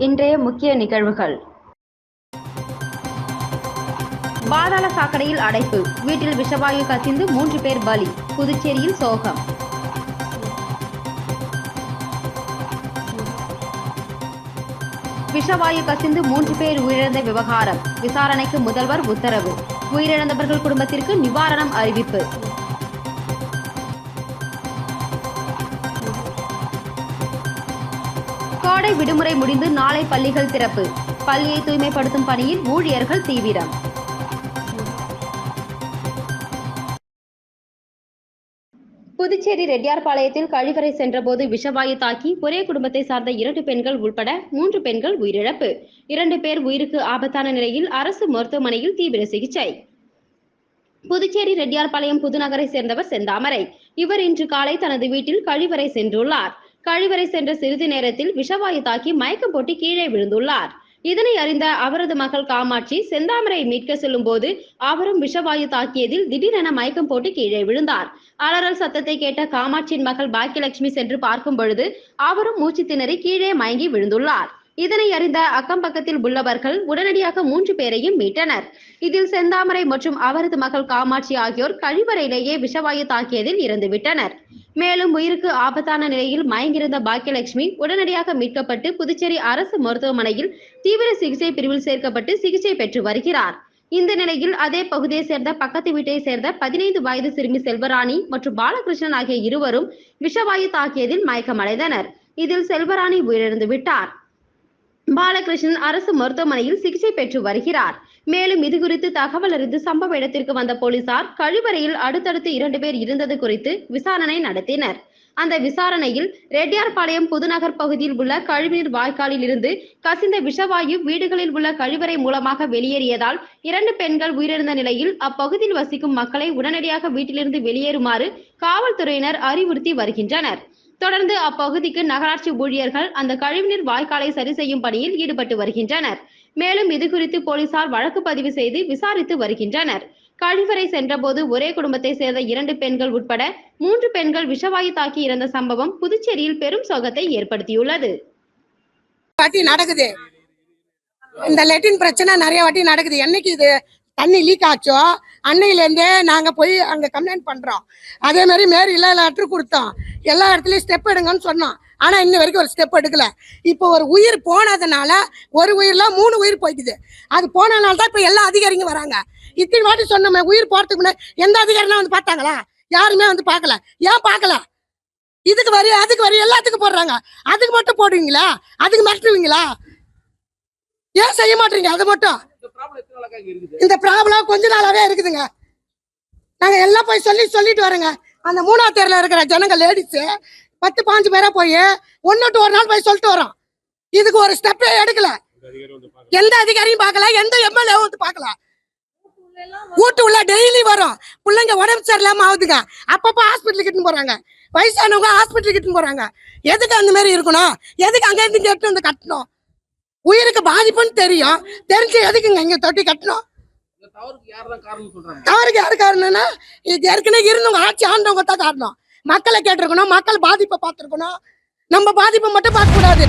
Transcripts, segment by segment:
இன்றைய முக்கிய நிகழ்வுகள். பாதாள சாக்கடையில் அடைப்பு. வீட்டில் விஷவாயு கசிந்து மூன்று பேர் பலி. புதுச்சேரியில் சோகம். விஷவாயு கசிந்து மூன்று பேர் உயிரிழந்த விவகாரம். விசாரணைக்கு முதல்வர் உத்தரவு. உயிரிழந்தவர்கள் குடும்பத்திற்கு நிவாரணம் அறிவிப்பு. கோடை விடுமுறை முடிந்து நாளை பள்ளிகள் திறப்பு. பள்ளியை தூய்மைப்படுத்தும் பணியில் ஊழியர்கள் தீவிரம். புதுச்சேரி ரெட்டியார்பாளையத்தில் கழிவறை சென்றபோது விஷவாயு தாக்கி ஒரே குடும்பத்தை சார்ந்த இரண்டு பெண்கள் உள்பட மூன்று பெண்கள் உயிரிழப்பு. இரண்டு பேர் உயிருக்கு ஆபத்தான நிலையில் அரசு மருத்துவமனையில் தீவிர சிகிச்சை. புதுச்சேரி ரெட்டியார்பாளையம் புதுநகரை சேர்ந்தவர் செந்தாமரை. இவர் இன்று காலை தனது வீட்டில் கழிவறை சென்றுள்ளார். கழிவறை சென்ற சிறிது நேரத்தில் விஷவாயு தாக்கி மயக்கம் போட்டு கீழே விழுந்துள்ளார். இதனை அறிந்த அவரது மகள் காமாட்சி செந்தாமரை மீட்க செல்லும் போது அவரும் விஷவாயு தாக்கியதில் திடீரென மயக்கம் போட்டு கீழே விழுந்தார். அலறல் சத்தத்தை கேட்ட காமாட்சியின் மகள் பாக்கியலட்சுமி சென்று பார்க்கும் பொழுது அவரும் மூச்சு திணறி கீழே மயங்கி விழுந்துள்ளார். இதனை அறிந்த அக்கம் பக்கத்தில் உள்ளவர்கள் உடனடியாக மூன்று பேரையும் மீட்டனர். இதில் செந்தாமரை மற்றும் அவரது மகள் காமாட்சி ஆகியோர் கழிவறையிலேயே விஷவாயு தாக்கியதில் இறந்துவிட்டனர். மேலும் உயிருக்கு ஆபத்தான நிலையில் மயங்கியிருந்த பாக்கியலட்சுமி உடனடியாக மீட்கப்பட்டு புதுச்சேரி அரசு மருத்துவமனையில் தீவிர சிகிச்சை பிரிவில் சேர்க்கப்பட்டு சிகிச்சை பெற்று வருகிறார். இந்த நிலையில் அதே பகுதியை சேர்ந்த பக்கத்து வீட்டை சேர்ந்த பதினைந்து வயது சிறுமி செல்வராணி மற்றும் பாலகிருஷ்ணன் ஆகிய இருவரும் விஷவாயு தாக்கியதில் மயக்கமடைந்தனர். இதில் செல்வராணி உயிரிழந்து விட்டார். பாலகிருஷ்ணன் அரசு மருத்துவமனையில் சிகிச்சை பெற்று வருகிறார். மேலும் இது குறித்து தகவல் அறிந்து சம்பவ இடத்திற்கு வந்த போலீசார் கழிவறையில் அடுத்தடுத்து இரண்டு பேர் இருந்தது குறித்து விசாரணை நடத்தினர். அந்த விசாரணையில் ரெட்டியார்பாளையம் புதுநகர் பகுதியில் உள்ள கழிவுநீர் வாய்க்காலில் இருந்து கசிந்த விஷவாயு வீடுகளில் உள்ள கழிவறை மூலமாக வெளியேறியதால் இரண்டு பெண்கள் உயிரிழந்த நிலையில் அப்பகுதியில் வசிக்கும் மக்களை உடனடியாக வீட்டிலிருந்து வெளியேறுமாறு காவல்துறையினர் அறிவுறுத்தி வருகின்றனர். தொடர்ந்து அப்பகுதிக்கு நகராட்சி ஊழியர்கள் அந்த கழிவுநீர் வாய்க்காலை சரி செய்யும் பணியில் ஈடுபட்டு வருகின்றனர். மேலும் இது குறித்து போலீசார் வழக்கு பதிவு செய்து விசாரித்து வருகின்றனர். கழிவறை சென்றபோது ஒரே குடும்பத்தை சேர்ந்த இரண்டு பெண்கள் உட்பட மூன்று பெண்கள் விஷவாயு தாக்கி இறந்த சம்பவம் புதுச்சேரியில் பெரும் சோகத்தை ஏற்படுத்தியுள்ளது. நடக்குது. இந்த லெட்டின் பிரச்சனை நிறைய வாட்டி நடக்குது. என்னைக்கு இது தண்ணி லீக் ஆச்சோ? அன்னையிலேருந்தே நாங்கள் போய் அங்கே கம்ப்ளைண்ட் பண்ணுறோம் அதே மாதிரி மேரியில் லெட்ரு கொடுத்தோம். எல்லா இடத்துலையும் ஸ்டெப் எடுங்கன்னு சொன்னோம். ஆனால் இன்ன வரைக்கும் ஒரு ஸ்டெப் எடுக்கல. இப்போ ஒரு உயிர் போனதுனால ஒரு உயிர்லாம் மூணு உயிர் போய்க்குது. அது போனதுனால தான் இப்போ எல்லா அதிகாரிங்க வராங்க. இத்தனை வாட்டி சொன்னோமே உயிர் போகிறதுக்கு முன்னாடி எந்த அதிகாரிலாம் வந்து பார்த்தாங்களா? யாருமே வந்து பார்க்கல. ஏன் பார்க்கல? இதுக்கு வரி அதுக்கு வரி எல்லாத்துக்கும் போடுறாங்க. அதுக்கு மட்டும் போடுவீங்களா? அதுக்கு மிரட்டுவீங்களா? ஏன் செய்ய மாட்டீங்க? அது மட்டும். இந்த ப்ராப்ளம் கொஞ்ச நாளாவே இருக்குதுங்க. நாங்க எல்லாம் போய் சொல்லி சொல்லிட்டு வரோங்க. அந்த மூணாவது தெருல இருக்கிற ஜனங்க லேடிஸ் பத்து பாஞ்சு பேரா போய் ஒன்னு ஒரு நாள் போய் சொல்லிட்டு வரோம். இதுக்கு ஒரு ஸ்டெப்பே எடுக்கல. எந்த அதிகாரியும் பார்க்கல. எந்த எம்எல்ஏவும் வந்து பார்க்கல. வீட்டு உள்ள டெய்லி வரும். பிள்ளைங்க உடம்பு சரியில்லாம ஆகுதுங்க. அப்பப்போ ஹாஸ்பிட்டலுக்கு கிட்டு போறாங்க. வயசானவங்க ஹாஸ்பிட்டலுக்கு கிட்டு போறாங்க. எதுக்கு அந்த மாதிரி இருக்கணும்? எதுக்கு அங்க இருந்து இங்க எடுத்து வந்து கட்டணும்? உயிருக்கு பாதிப்புன்னு தெரியும். தெரிஞ்சு எதுக்குங்க இங்க தொட்டி கட்டணும்? தவறுக்கு யாரு காரணம்னா இது ஏற்கனவே இருந்தவங்க ஆட்சி ஆண்டவங்க தான் காரணம். மக்களை கேட்டிருக்கணும் மக்கள் பாதிப்பை பார்த்துருக்கணும். நம்ம பாதிப்பை மட்டும் பார்க்க கூடாது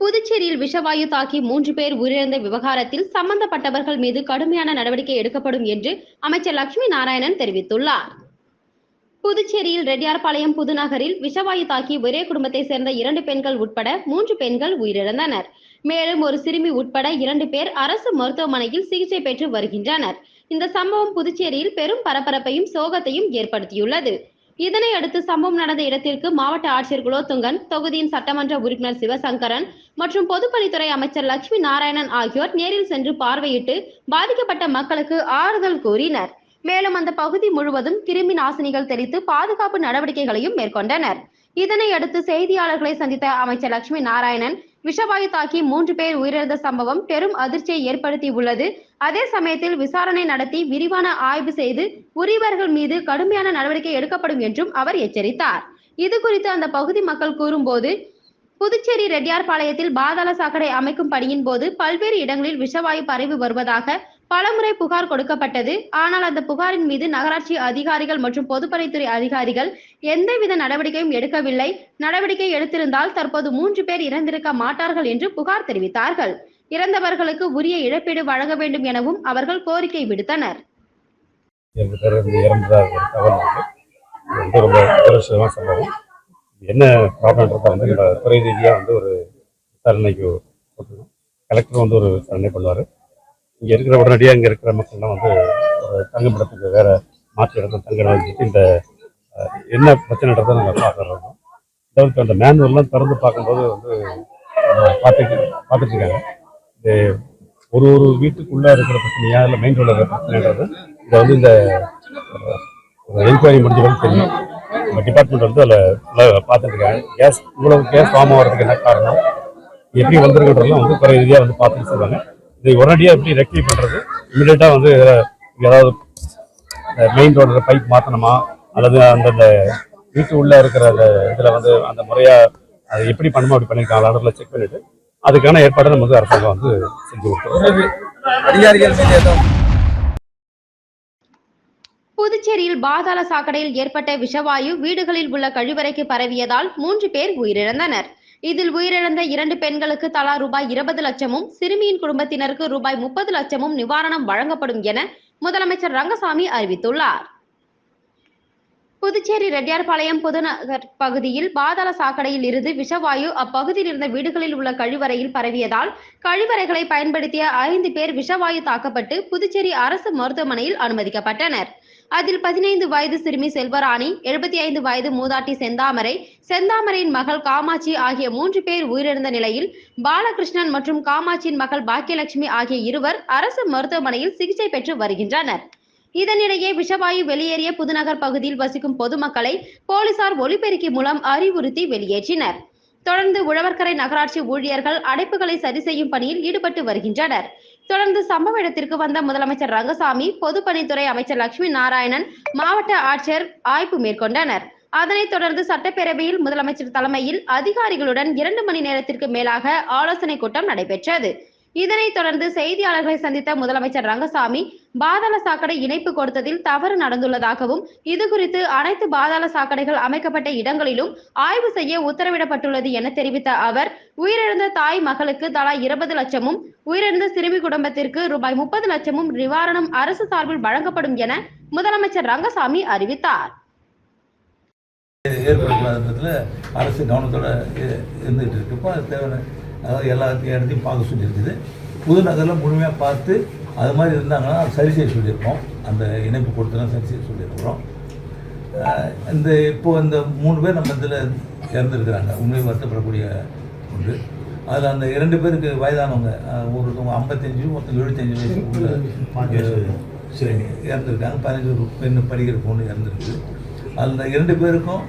புதுச்சேரியில் விஷவாயு தாக்கி மூன்று பேர் உயிரிழந்த விவகாரத்தில் சம்பந்தப்பட்டவர்கள் மீது கடுமையான நடவடிக்கை எடுக்கப்படும் என்று அமைச்சர் லட்சுமி நாராயணன் தெரிவித்துள்ளார். புதுச்சேரியில் ரெட்டியார்பாளையம் புதுநகரில் விஷவாயு தாக்கி ஒரே குடும்பத்தை சேர்ந்த இரண்டு பெண்கள் உட்பட மூன்று பெண்கள் உயிரிழந்தனர். மேலும் ஒரு சிறுமி உட்பட இரண்டு பேர் அரசு மருத்துவமனையில் சிகிச்சை பெற்று வருகின்றனர். இந்த சம்பவம் புதுச்சேரியில் பெரும் பரபரப்பையும் சோகத்தையும் ஏற்படுத்தியுள்ளது. இதனை அடுத்து சம்பவம் நடந்த இடத்திற்கு மாவட்ட ஆட்சியர் குலோத்துங்கன் தொகுதியின் சட்டமன்ற உறுப்பினர் சிவசங்கரன் மற்றும் பொதுப்பணித்துறை அமைச்சர் லட்சுமி நாராயணன் ஆகியோர் நேரில் சென்று பார்வையிட்டு பாதிக்கப்பட்ட மக்களுக்கு ஆறுதல் கூறினர். மேலும் அந்த பகுதி முழுவதும் கிருமி நாசினிகள் தெளித்து பாதுகாப்பு நடவடிக்கைகளையும் மேற்கொண்டனர். இதனை அடுத்து செய்தியாளர்களை சந்தித்த அமைச்சர் லட்சுமி நாராயணன் விஷவாயு தாக்கி மூன்று பேர் உயிரிழந்த சம்பவம் பெரும் அதிர்ச்சியை ஏற்படுத்தி உள்ளது. அதே சமயத்தில் விசாரணை நடத்தி விரிவான ஆய்வு செய்து உரியவர்கள் மீது கடுமையான நடவடிக்கை எடுக்கப்படும் என்றும் அவர் எச்சரித்தார். இது குறித்து அந்த பகுதி மக்கள் கூறும்போது புதுச்சேரி ரெட்டியார்பாளையத்தில் பாதாள சாக்கடை அமைக்கும் பணியின் போது பல்வேறு இடங்களில் விஷவாயு பரவி வருவதாக பலமுறை புகார் கொடுக்கப்பட்டது. ஆனால் அந்த புகாரின் மீது நகராட்சி அதிகாரிகள் மற்றும் பொதுப்பணித்துறை அதிகாரிகள் எந்தவித நடவடிக்கையும் எடுக்கவில்லை. நடவடிக்கை எடுத்திருந்தால் தற்போது மூன்று பேர் இறந்திருக்க மாட்டார்கள் என்று புகார் தெரிவித்தார்கள். இறந்தவர்களுக்கு உரிய இழப்பீடு வழங்க வேண்டும் எனவும் அவர்கள் கோரிக்கை விடுத்தனர். என்ன ப்ராப்ளம்ன்றத வந்து நம்ம துறை ரீதியாக வந்து ஒரு விசாரணைக்கு கலெக்டர் வந்து ஒரு விசாரணை பண்ணுவார். இங்கே இருக்கிற உடனடியாக இங்கே இருக்கிற மக்கள்லாம் வந்து தங்குமிடத்துக்கு வேற மாற்று இடத்துல தங்க வச்சுட்டு இந்த என்ன பிரச்சனைன்றதை நாங்கள் பார்க்குறோம். அதாவது அந்த மேனுவல்லாம் திறந்து பார்க்கும்போது வந்து பார்த்துட்டு பார்த்துட்டு இருக்காங்க இது ஒரு ஒரு வீட்டுக்குள்ளே இருக்கிற பிரச்சனையா இல்லை மெயின் ரோடில் இருக்கிற பிரச்சனைன்றது இதை வந்து இந்த என்கொயரி முடிஞ்ச வரைக்கும் தெரியும் நம்ம டிபார்ட்மெண்ட் வந்து அதில் பார்த்துட்ருக்காங்க கேஸ் இவ்வளவு கேஸ் ஃபார்ம் ஆகிறதுக்கு என்ன காரணம்? எப்படி வந்திருக்குன்றதுலாம் வந்து குறை ரீதியாக வந்து பார்த்துட்டு சொல்லுவாங்க. இதை உடனடியாக எப்படி ரெக்டிஃபை பண்ணுறது இமீடியட்டாக வந்து ஏதாவது மெயின் ரோடில் பைப் மாற்றணுமா அல்லது அந்தந்த வீட்டு உள்ளே இருக்கிற அந்த இதில் வந்து அந்த முறையாக அதை எப்படி பண்ணுமோ அப்படி பண்ணியிருக்காங்களான்றதுல செக் பண்ணிவிட்டு அதுக்கான ஏற்பாடை நம்ம வந்து அரசாங்கம் வந்து செஞ்சு கொடுத்துருவோம் புதுச்சேரியில் பாதாள சாக்கடையில் ஏற்பட்ட விஷவாயு வீடுகளில் உள்ள கழிவறைக்கு பரவியதால் மூன்று பேர் உயிரிழந்தனர். இதில் உயிரிழந்த இரண்டு பெண்களுக்கு தலா ரூபாய் இருபது லட்சமும் சிறுமியின் குடும்பத்தினருக்கு ரூபாய் முப்பது லட்சமும் நிவாரணம் வழங்கப்படும் என முதலமைச்சர் ரங்கசாமி அறிவித்துள்ளார். புதுச்சேரி ரெட்டியார்பாளையம் புதுநகர் பகுதியில் பாதாள சாக்கடையில் இருந்து விஷவாயு அப்பகுதியில் இருந்த வீடுகளில் உள்ள கழிவறையில் பரவியதால் கழிவறைகளை பயன்படுத்திய ஐந்து பேர் விஷவாயு தாக்கப்பட்டு புதுச்சேரி அரசு மருத்துவமனையில் அனுமதிக்கப்பட்டனர். அதில் பதினைந்து வயது சிறுமி செல்வராணி எழுபத்தி ஐந்து வயது மூதாட்டி செந்தாமரை செந்தாமரையின் மகள் காமாட்சி ஆகிய மூன்று பேர் உயிரிழந்த நிலையில் பாலகிருஷ்ணன் மற்றும் காமாட்சியின் மகள் பாக்கியலட்சுமி ஆகிய இருவர் அரசு மருத்துவமனையில் சிகிச்சை பெற்று வருகின்றனர். இதனிடையே விஷவாயு வெளியேறிய புதுநகர் பகுதியில் வசிக்கும் பொதுமக்களை போலீசார் ஒலிபெருக்கி மூலம் அறிவுறுத்தி வெளியேற்றினர். தொடர்ந்து உழவர்கரை நகராட்சி ஊழியர்கள் அடைப்புகளை சரி செய்யும் பணியில் ஈடுபட்டு வருகின்றனர். தொடர்ந்து சம்பவ இடத்திற்கு வந்த முதலமைச்சர் ரங்கசாமி பொதுப்பணித்துறை அமைச்சர் லட்சுமி நாராயணன் மாவட்ட ஆட்சியர் ஆய்வு மேற்கொண்டனர். அதனைத் தொடர்ந்து சட்டப்பேரவையில் முதலமைச்சர் தலைமையில் அதிகாரிகளுடன் இரண்டு மணி நேரத்திற்கு மேலாக ஆலோசனை கூட்டம் நடைபெற்றது. இதனைத் தொடர்ந்து செய்தியாளர்களை சந்தித்த முதலமைச்சர் ரங்கசாமி பாதாள சாக்கடை இணைப்பு கொடுத்ததில் தவறு நடந்துள்ளதாகவும் இது குறித்து அனைத்து பாதாள சாக்கடைகள் அமைக்கப்பட்ட இடங்களிலும் ஆய்வு செய்ய உத்தரவிடப்பட்டுள்ளது என தெரிவித்த அவர் உயிரிழந்த தாய் மகளுக்கு தலா இருபது லட்சமும் உயிரிழந்த சிறுமி குடும்பத்திற்கு ரூபாய் முப்பது லட்சமும் நிவாரணம் அரசு சார்பில் வழங்கப்படும் என முதலமைச்சர் ரங்கசாமி அறிவித்தார். அரசு கவனத்தோட இருந்துகிட்டு இருக்கு. தேவையான அதாவது எல்லா இடத்தையும் பார்க்க சொல்லியிருக்குது. புதுநகரில் முழுமையாக பார்த்து அது மாதிரி இருந்தாங்கன்னா அது சரி செய்ய சொல்லியிருக்கோம். அந்த இணைப்பு கொடுத்தெல்லாம் சரி செய்ய சொல்லியிருக்கிறோம். இந்த இப்போது இந்த மூணு பேர் நம்ம இதில் இறந்துருக்கிறாங்க. உண்மையை வருத்தப்படக்கூடிய ஒன்று. அதில் அந்த இரண்டு பேருக்கு வயதானவங்க ஒருத்தவங்க ஐம்பத்தஞ்சு ஒருத்தவங்க எழுபத்தஞ்சு வயசு உள்ள சரி இறந்துருக்காங்க. பதினஞ்சு பெண் படிக்கிற பொண்ணு இறந்துருக்குது. அந்த இரண்டு பேருக்கும்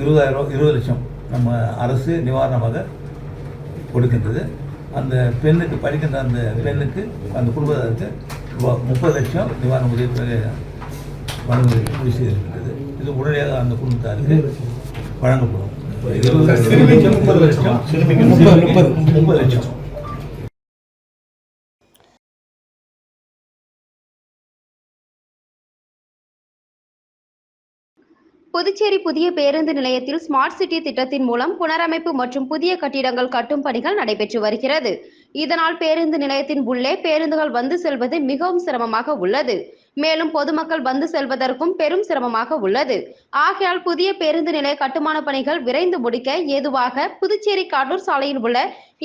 இருபதாயிரம் இருபது லட்சம் நம்ம அரசு நிவாரணமாக கொடுக்கின்றது. அந்த பெண்ணுக்கு படிக்கின்ற அந்த பெண்ணுக்கு அந்த குடும்பத்திற்கு ரூபா முப்பது லட்சம் நிவாரண உதவி தொகை வழங்குவதற்கு முடிவு செய்திருக்கின்றது. இது உடனடியாக அந்த குடும்பத்தாருக்கு வழங்கப்படும். முப்பது லட்சம். முப்பது லட்சம். புதுச்சேரி புதிய பேருந்து நிலையத்தில் ஸ்மார்ட் சிட்டி திட்டத்தின் மூலம் புனரமைப்பு மற்றும் புதிய கட்டிடங்கள் கட்டும் பணிகள் நடைபெற்று வருகிறது. இதனால் பேருந்து நிலையத்தின் உள்ளே பேருந்துகள் வந்து செல்வது மிகவும் சிரமமாக உள்ளது. மேலும் பொதுமக்கள் வந்து செல்வதற்கும் பெரும் சிரமமாக உள்ளது. ஆகையால் புதிய பேருந்து நிலைய கட்டுமான பணிகள் விரைந்து முடிக்க ஏதுவாக புதுச்சேரி கடலூர் சாலையில் உள்ள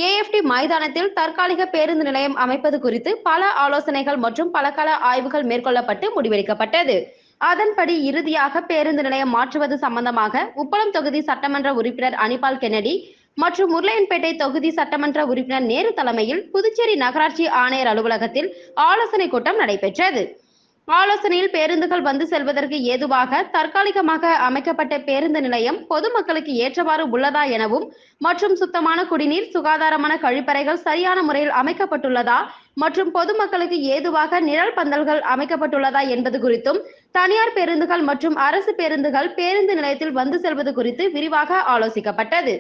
ஏஎஃப்டி மைதானத்தில் தற்காலிக பேருந்து நிலையம் அமைப்பது குறித்து பல ஆலோசனைகள் மற்றும் பலகால ஆய்வுகள் மேற்கொள்ளப்பட்டு முடிவெடுக்கப்பட்டது. அதன்படி இறுதியாக பேருந்து நிலையம் மாற்றுவது சம்பந்தமாக உப்பளம் தொகுதி சட்டமன்ற உறுப்பினர் அனிபால் கென்னடி மற்றும் உருளையன்பேட்டை தொகுதி சட்டமன்ற உறுப்பினர் நேரு தலைமையில் புதுச்சேரி நகராட்சி ஆணையர் அலுவலகத்தில் ஆலோசனை கூட்டம் நடைபெற்றது. ஆலோசனையில் பேருந்துகள் வந்து செல்வதற்கு ஏதுவாக தற்காலிகமாக அமைக்கப்பட்ட பேருந்து நிலையம் பொதுமக்களுக்கு ஏற்றவாறு உள்ளதா எனவும் மற்றும் சுத்தமான குடிநீர் சுகாதாரமான கழிப்பறைகள் சரியான முறையில் அமைக்கப்பட்டுள்ளதா மற்றும் பொதுமக்களுக்கு ஏதுவாக நிழல் பந்தல்கள் அமைக்கப்பட்டுள்ளதா என்பது குறித்தும் தனியார் பேருந்துகள் மற்றும் அரசு பேருந்துகள் பேருந்து நிலையத்தில் வந்து செல்வது குறித்து விரிவாக ஆலோசிக்கப்பட்டது.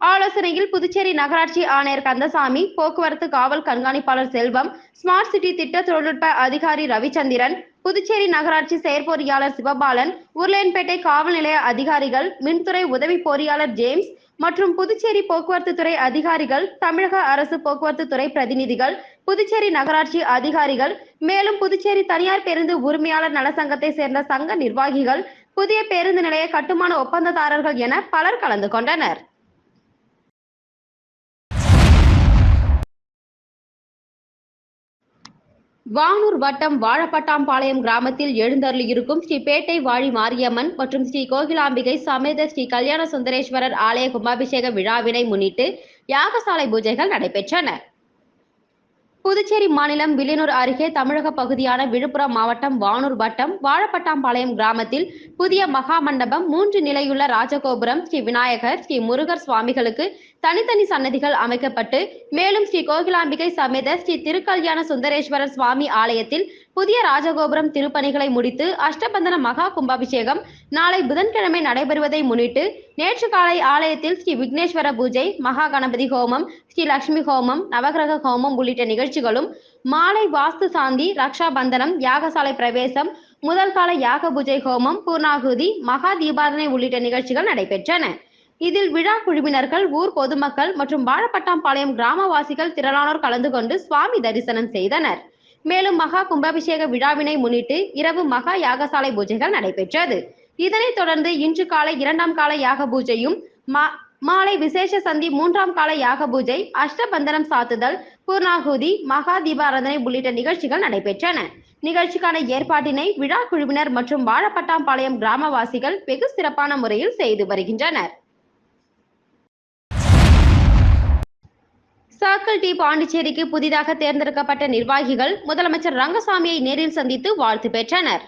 ஆலோசனையில் புதுச்சேரி நகராட்சி ஆணையர் கந்தசாமி போக்குவரத்து காவல் கண்காணிப்பாளர் செல்வம் ஸ்மார்ட் சிட்டி திட்ட தொழில்நுட்ப அதிகாரி ரவிச்சந்திரன் புதுச்சேரி நகராட்சி செயற்பொறியாளர் சிவபாலன் உருளையன்பேட்டை காவல் நிலைய அதிகாரிகள் மின்துறை உதவி பொறியாளர் ஜேம்ஸ் மற்றும் புதுச்சேரி போக்குவரத்து துறை அதிகாரிகள் தமிழக அரசு போக்குவரத்து துறை பிரதிநிதிகள் புதுச்சேரி நகராட்சி அதிகாரிகள் மேலும் புதுச்சேரி தனியார் பேருந்து உரிமையாளர் நலசங்கத்தை சேர்ந்த சங்க நிர்வாகிகள் புதிய பேருந்து நிலைய கட்டுமான ஒப்பந்ததாரர்கள் என பலர் கலந்து கொண்டனர். வானூர் வட்டம் வாழப்பட்டாம்பாளையம் கிராமத்தில் எழுந்தருளியிருக்கும் ஸ்ரீ பேட்டை வாழி மாரியம்மன் மற்றும் ஸ்ரீ கோகிலாம்பிகை சமேத ஸ்ரீ கல்யாண சுந்தரேஸ்வரர் ஆலய கும்பாபிஷேக விழாவினை முன்னிட்டு யாகசாலை பூஜைகள் நடைபெற்றன. புதுச்சேரி மாநிலம் வில்லியனூர் அருகே தமிழக பகுதியான விழுப்புரம் மாவட்டம் வானூர் வட்டம் வாழப்பட்டாம்பாளையம் கிராமத்தில் புதிய மகா மண்டபம் மூன்று நிலையுள்ள ராஜகோபுரம் ஸ்ரீ விநாயகர் ஸ்ரீ முருகர் சுவாமிகளுக்கு தனித்தனி சன்னதிகள் அமைக்கப்பட்டு மேலும் ஸ்ரீ கோகிலாம்பிகை சமேத ஸ்ரீ திருக்கல்யாண சுந்தரேஸ்வரர் சுவாமி ஆலயத்தில் புதிய ராஜகோபுரம் திருப்பணிகளை முடித்து அஷ்டபந்தன மகா கும்பாபிஷேகம் நாளை புதன்கிழமை நடைபெறுவதை முன்னிட்டு நேற்று காலை ஆலயத்தில் ஸ்ரீ விக்னேஸ்வர பூஜை மகா கணபதி ஹோமம் ஸ்ரீ லட்சுமி ஹோமம் நவகிரக ஹோமம் உள்ளிட்ட நிகழ்ச்சிகளும் மாலை வாஸ்து சாந்தி ரக்ஷா பந்தனம் யாகசாலை பிரவேசம் முதல் கால யாக பூஜை ஹோமம் பூர்ணாகுதி மகா தீபாதனை உள்ளிட்ட நிகழ்ச்சிகள் நடைபெற்றன. இதில் விழா குழுவினர்கள் ஊர் பொதுமக்கள் மற்றும் வாழப்பட்டாம்பாளையம் கிராமவாசிகள் திரளானோர் கலந்து கொண்டு சுவாமி தரிசனம் செய்தனர். மேலும் மகா கும்பாபிஷேக விழாவினை முன்னிட்டு இரவு மகா யாகசாலை பூஜைகள் நடைபெற்றது. இதனைத் தொடர்ந்து இன்று காலை இரண்டாம் கால யாக பூஜையும் மா- மாலை விசேஷ சந்தி மூன்றாம் கால யாக பூஜை அஷ்டபந்தனம் சாத்துதல் பூர்ணாகுதி மகா தீபாராதனை உள்ளிட்ட நிகழ்ச்சிகள் நடைபெற்றன. நிகழ்ச்சிக்கான ஏற்பாட்டினை விழா குழுவினர் மற்றும் வாழப்பட்டாம்பாளையம் கிராமவாசிகள் வெகு சிறப்பான முறையில் செய்து வருகின்றனர். சர்க்கிள் டி பாண்டிச்சேரிக்கு புதிதாக தேர்ந்தெடுக்கப்பட்ட நிர்வாகிகள் முதலமைச்சர் ரங்கசாமியை நேரில் சந்தித்து வாழ்த்து பெற்றனர்.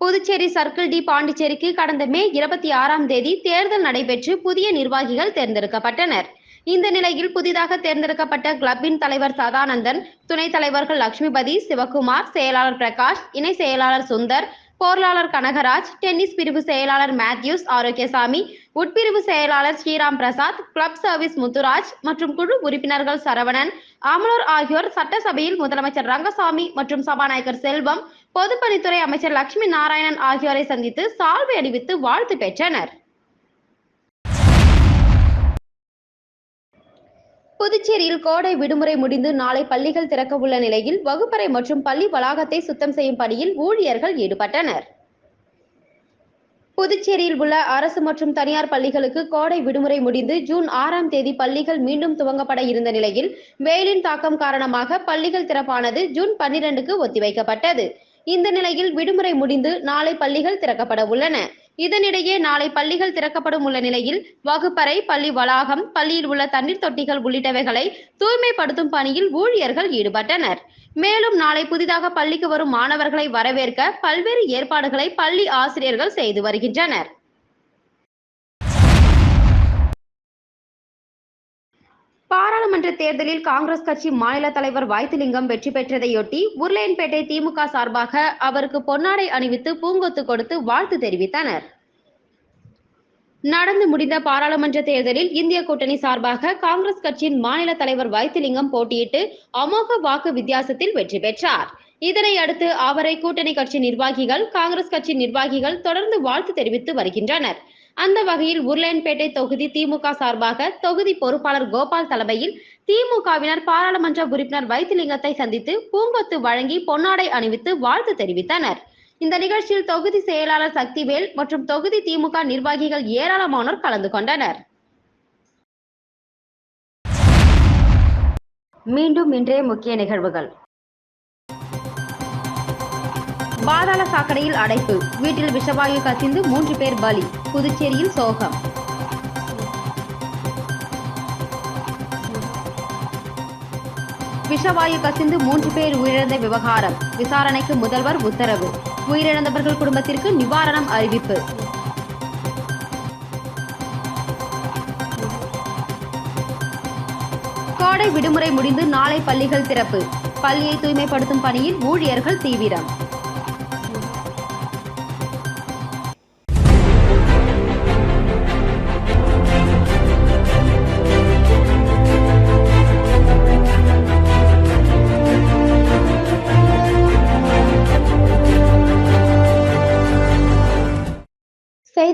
புதுச்சேரி சர்க்கிள் டி பாண்டிச்சேரிக்கு கடந்த மே இருபத்தி ஆறாம் தேதி தேர்தல் நடைபெற்று புதிய நிர்வாகிகள் தேர்ந்தெடுக்கப்பட்டனர். இந்த நிலையில் புதிதாக தேர்ந்தெடுக்கப்பட்ட கிளப்பின் தலைவர் சதானந்தன் துணைத் தலைவர்கள் லட்சுமிபதி சிவகுமார் செயலாளர் பிரகாஷ் இணை செயலாளர் சுந்தர் பொருளாளர் கனகராஜ் டென்னிஸ் பிரிவு செயலாளர் மேத்யூஸ் ஆரோக்கியசாமி உட்பிரிவு செயலாளர் ஸ்ரீராம் பிரசாத் கிளப் சர்வீஸ் முத்துராஜ் மற்றும் குழு உறுப்பினர்கள் சரவணன் அமலூர் ஆகியோர் சட்டசபையில் முதலமைச்சர் ரங்கசாமி மற்றும் சபாநாயகர் செல்வம் பொதுப்பணித்துறை அமைச்சர் லட்சுமி நாராயணன் ஆகியோரை சந்தித்து சால்வை அணிவித்து வாழ்த்து பெற்றனர். புதுச்சேரியில் கோடை விடுமுறை முடிந்து நாளை பள்ளிகள் திறக்க உள்ள நிலையில் வகுப்பறை மற்றும் பள்ளி வளாகத்தை சுத்தம் செய்யும் பணியில் ஊழியர்கள் ஈடுபட்டனர். புதுச்சேரியில் உள்ள அரசு மற்றும் தனியார் பள்ளிகளுக்கு கோடை விடுமுறை முடிந்து ஜூன் ஆறாம் தேதி பள்ளிகள் மீண்டும் துவங்கப்பட இருந்த நிலையில் வெயிலின் தாக்கம் காரணமாக பள்ளிகள் திறப்பானது ஜூன் பன்னிரண்டுக்கு ஒத்திவைக்கப்பட்டது. இந்த நிலையில் விடுமுறை முடிந்து நாளை பள்ளிகள் திறக்கப்பட உள்ளன. இதனிடையே நாளை பள்ளிகள் திறக்கப்படும் உள்ள நிலையில் வகுப்பறை பள்ளி வளாகம் பள்ளியில் உள்ள தண்ணீர் தொட்டிகள் உள்ளிட்டவைகளை தூய்மைப்படுத்தும் பணியில் ஊழியர்கள் ஈடுபட்டனர். மேலும் நாளை புதிதாக பள்ளிக்கு வரும் மாணவர்களை வரவேற்க பல்வேறு ஏற்பாடுகளை பள்ளி ஆசிரியர்கள் செய்து வருகின்றனர். பாராளுமன்ற தேர்தலில் காங்கிரஸ் கட்சி மாநில தலைவர் வாய்த்திலிங்கம் வெற்றி பெற்றதையொட்டி உருளையன்பேட்டை திமுக சார்பாக அவருக்கு பொன்னாடை அணிவித்து பூங்கொத்து கொடுத்து வாழ்த்து தெரிவித்தனர். நடந்து முடிந்த பாராளுமன்ற தேர்தலில் இந்திய கூட்டணி சார்பாக காங்கிரஸ் கட்சியின் மாநில தலைவர் வைத்திலிங்கம் போட்டியிட்டு அமோக வாக்கு வித்தியாசத்தில் வெற்றி பெற்றார். இதனை அடுத்து அவரை கூட்டணி கட்சி நிர்வாகிகள் காங்கிரஸ் கட்சி நிர்வாகிகள் தொடர்ந்து வாழ்த்து தெரிவித்து வருகின்றனர். அந்த வகையில் உருளையன்பேட்டை தொகுதி திமுக சார்பாக தொகுதி பொறுப்பாளர் கோபால் தலைமையில் திமுகவினர் பாராளுமன்ற உறுப்பினர் வைத்திலிங்கத்தை சந்தித்து பூங்கொத்து வழங்கி பொன்னாடை அணிவித்து வாழ்த்து தெரிவித்தனர். இந்த நிகழ்ச்சியில் தொகுதி செயலாளர் சக்திவேல் மற்றும் தொகுதி திமுக நிர்வாகிகள் ஏராளமானோர் கலந்து கொண்டனர். மீண்டும் இன்றைய முக்கிய நிகழ்வுகள். பாதாள சாக்கடையில் அடைப்பு. வீட்டில் விஷவாயு கசிந்து மூன்று பேர் பலி. புதுச்சேரியில் சோகம். விஷவாயு கசிந்து மூன்று பேர் உயிரிழந்த விவகாரம். விசாரணைக்கு முதல்வர் உத்தரவு. உயிரிழந்தவர்கள் குடும்பத்திற்கு நிவாரணம் அறிவிப்பு. கோடை விடுமுறை முடிந்து நாளை பள்ளிகள் திறப்பு. பள்ளியை தூய்மைப்படுத்தும் பணியில் ஊழியர்கள் தீவிரம்.